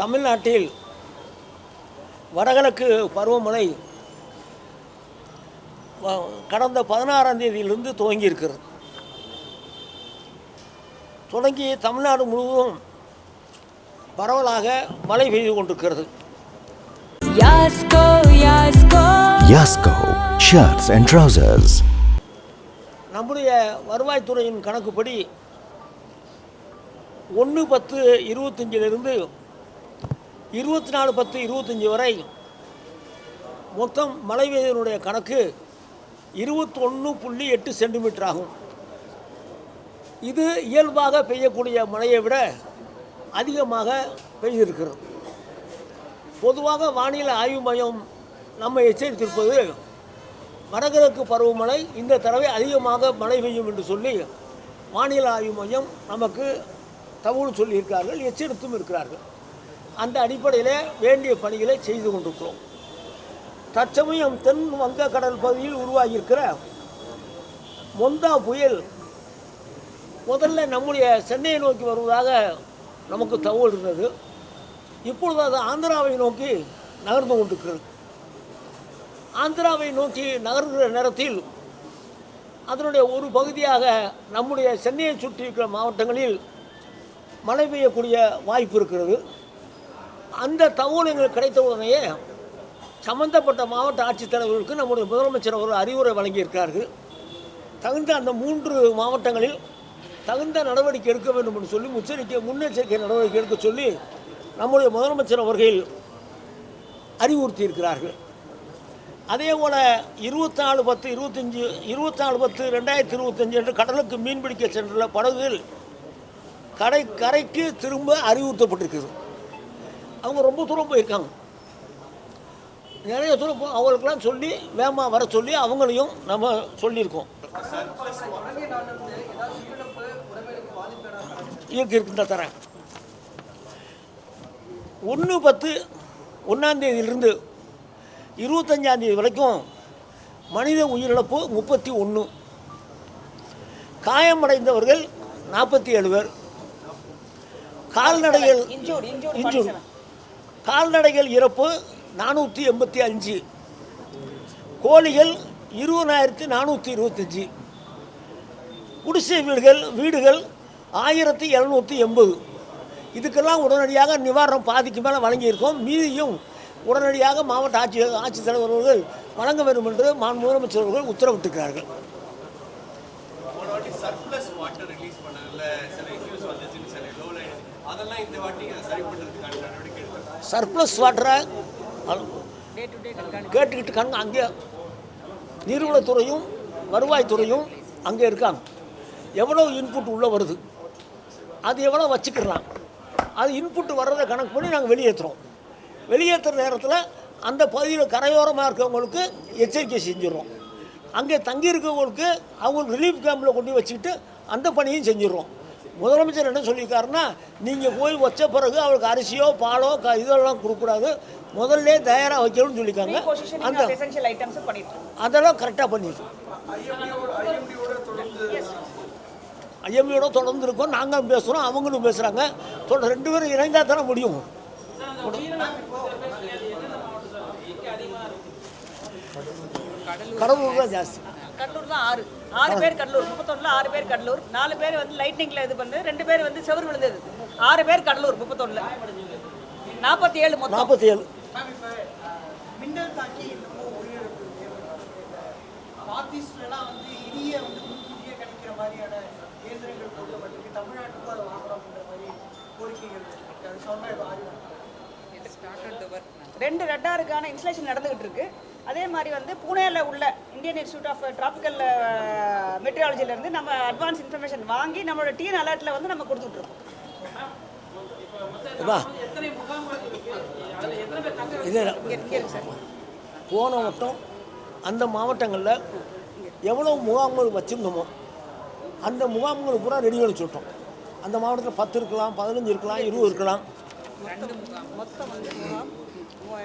தமிழ்நாட்டில் வடகிழக்கு பருவமழை வ- கடந்த பதினாறாம் தேதியிலிருந்து துவங்கி இருக்கிறது தொடங்கி தமிழ்நாடு முழுவதும் பரவலாக மழை பெய்து கொண்டிருக்கிறது Yasko. Yasko Shirts and Trousers. நம்முடைய வருவாய்த்துறையின் கணக்குப்படி ஒன்று பத்து இருபத்தஞ்சிலிருந்து இருபத்தி நாலு பத்து இருபத்தஞ்சி வரை மொத்தம் மழை பெய்தனுடைய கணக்கு இருபத்தொன்று புள்ளி எட்டு சென்டிமீட்டர் ஆகும். இது இயல்பாக பெய்யக்கூடிய மழையை விட அதிகமாக பெய்திருக்கிறது. பொதுவாக வானிலை ஆய்வு மையம் நம்ம எச்சரித்திருப்பது வடகிழக்கு பருவமழை இந்த தடவை அதிகமாக மழை பெய்யும் என்று சொல்லி வானிலை ஆய்வு மையம் நமக்கு தகவல் சொல்லியிருக்கிறார்கள் எச்சரித்தும் இருக்கிறார்கள். அந்த அடிப்படையில் வேண்டிய பணிகளை செய்து கொண்டிருக்கிறோம். தற்சமயம் தென் வங்கக்கடல் பகுதியில் உருவாகியிருக்கிற மொந்தா புயல் முதல்ல நம்முடைய சென்னையை நோக்கி வருவதாக நமக்கு தகவல் இருந்தது. இப்பொழுது அது ஆந்திராவை நோக்கி நகர்ந்து கொண்டிருக்கிறது. ஆந்திராவை நோக்கி நகர்கிற நேரத்தில் அதனுடைய ஒரு பகுதியாக நம்முடைய சென்னையை சுற்றி இருக்கிற மாவட்டங்களில் மழை பெய்யக்கூடிய வாய்ப்பு இருக்கிறது. அந்த தகவல் எங்களுக்கு கிடைத்த உடனேயே சம்பந்தப்பட்ட மாவட்ட ஆட்சித்தலைவர்களுக்கு நம்முடைய முதலமைச்சர் அவர்கள் அறிவுரை வழங்கியிருக்கிறார்கள். தகுந்த அந்த மூன்று மாவட்டங்களில் தகுந்த நடவடிக்கை எடுக்க வேண்டும் என்று சொல்லி முச்சரிக்கை முன்னெச்சரிக்கை நடவடிக்கை எடுக்க சொல்லி நம்முடைய முதலமைச்சர் அவர்கள் அறிவுறுத்தி இருக்கிறார்கள் அதே போல் இருபத்தாலு பத்து இருபத்தஞ்சி இருபத்தாலு பத்து ரெண்டாயிரத்தி இருபத்தஞ்சு என்று கடலுக்கு மீன்பிடிக்க சென்றுள்ள படகுகள் கடை கரைக்கு திரும்ப அறிவுறுத்தப்பட்டிருக்கிறது. அவங்க ரொம்ப தூரம் போயிருக்காங்க. நிறைய தூரம் போ அவங்களுக்கெல்லாம் சொல்லி வேமா வர சொல்லி அவங்களையும் நம்ம சொல்லியிருக்கோம். இருக்கு இருக்கு இந்த தரேன். ஒன்று பத்து ஒன்றாந்தேதியிலிருந்து இருபத்தஞ்சாந்தேதி வரைக்கும் மனித உயிரிழப்பு முப்பத்தி ஒன்று காயமடைந்தவர்கள் நாற்பத்தி ஏழு பேர். கால்நடைகள் இன்ஜூர் கால்நடைகள் இறப்பு நானூற்றி எண்பத்தி அஞ்சு. கோழிகள் இருபதாயிரத்தி நானூற்றி இருபத்தஞ்சி. குடிசை வீடுகள் வீடுகள் ஆயிரத்தி எழுநூற்றி எண்பது. இதுக்கெல்லாம் உடனடியாக நிவாரணம் பாதிக்கு மேலே வழங்கியிருக்கோம். மீதியும் உடனடியாக மாவட்ட ஆட்சி ஆட்சித்தலைவர் அவர்கள் வழங்க வேண்டும் என்று மாண்பு முதலமைச்சர் அவர்கள் உத்தரவிட்டிருக்கிறார்கள். போன வாட்டி சர்ப்ளஸ் வாட்டர் ரிலீஸ் பண்ணதுல சில இஷ்யூஸ் வந்துச்சுன்னு சில லோல அதெல்லாம் இந்த வாட்டி சரி பண்ணுறதுக்கான நடவடிக்கை எடுத்தாங்க சர்ப்ளஸ் வாட்டரை கேட்டுக்கிட்டு கண் அங்கே நீர்வளத்துறையும் வருவாய்த்துறையும் அங்கே இருக்காங்க. எவ்வளோ இன்புட் உள்ளே வருது? அது எவ்வளோ வச்சுக்கிடலாம்? அது இன்புட் வர்றதை கணக்கு பண்ணி நாங்கள் வெளியேற்றுறோம் வெளியேற்றுற நேரத்தில் அந்த பகுதியில் கரையோரமாக இருக்கவங்களுக்கு எச்சரிக்கை செஞ்சிடுறோம். அங்கே தங்கி இருக்கவங்களுக்கு அவங்க ரிலீஃப் கேம்பில் கொண்டு வச்சுக்கிட்டு அந்த பணியும் செஞ்சிடுறோம். முதலமைச்சர் என்ன சொல்லியிருக்காருன்னா நீங்கள் போய் வச்ச பிறகு அவருக்கு அரிசியோ பாலோ க இதெல்லாம் கொடுக்கக்கூடாது. முதல்ல தயாராக வைக்கணும்னு சொல்லியிருக்காங்க. அந்த. அதெல்லாம் கரெக்டாக பண்ணிடுறோம் ஐஎம்இயோட தொடர்ந்து இருக்கோம். நாங்களும் பேசுகிறோம் அவங்களும் பேசுகிறாங்க தொடர் ரெண்டு பேரும் இணைந்தால் தானே முடியும். கடலூர். தான் ஜாஸ்தி. கடலூர் தான் ஆறு. ஆறு பேர் கடலூர் முப்பத்தொன்னுல ஆறு பேர் கடலூர் நாலு பேர் வந்து லைட்னிங்ல இது பண்ணது. ரெண்டு பேர் வந்து செவர் விழுந்தது. ஆறு பேர் கடலூர் முப்பத்தொன்னுல. நாற்பத்தி ஏழு மொத்தம் நாற்பத்தி ஏழு ரெண்டு ரெட்டாருக்கான இன்ஸ்டலேஷன் நடந்துகிட்டு இருக்கு. அதே மாதிரி வந்து புனேல உள்ள இந்தியன் இன்ஸ்டியூட் ஆஃப் டிராபிக்கல் மெட்ரியாலஜில இருந்து நம்ம அட்வான்ஸ் இன்ஃபர்மேஷன் வாங்கி நம்மளோட டீன் அலர்ட்ல வந்து நம்ம கொடுத்துட்டு இருக்கோம் வா இது இங்க இங்க இருக்கு சார். போன வட்டம் அந்த மாவட்டங்களில் எவ்வளோ முகாம்கள் வச்சுருந்தோமோ அந்த முகாம்கள் பூரா ரெடி பண்ணி சொல்லிட்டோம் அந்த மாவட்டத்தில் பத்து இருக்கலாம் பதினஞ்சு இருக்கலாம் இருபது இருக்கலாம்.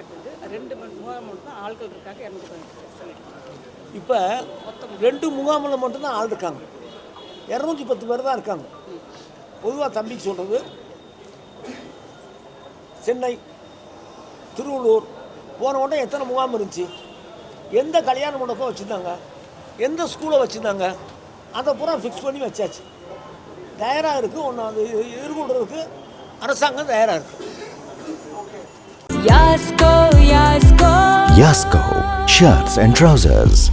இருக்குது ரெண்டு முகாம் மட்டும் தான் ஆட்கள் இருக்காங்க இரநூத்தி பதினஞ்சு இப்போ ரெண்டு முகாமில் மட்டும்தான் ஆள் இருக்காங்க இரநூத்தி பத்து பேர் தான் இருக்காங்க பொதுவாக தம்பிக்கு சொல்கிறது சென்னை திருவள்ளூர் போன உடனே எத்தனை முகாம் இருந்துச்சு எந்த கல்யாண மண்டபம் வச்சுருந்தாங்க எந்த ஸ்கூலை வச்சுருந்தாங்க அதை பூரா ஃபிக்ஸ் பண்ணி வச்சாச்சு தயாராக இருக்குது ஒன்று அது எதிர்கொள்கிறதுக்கு அரசாங்கம் தயாராக இருக்குது Yasko, Yasko. Yasko Shirts and Trousers.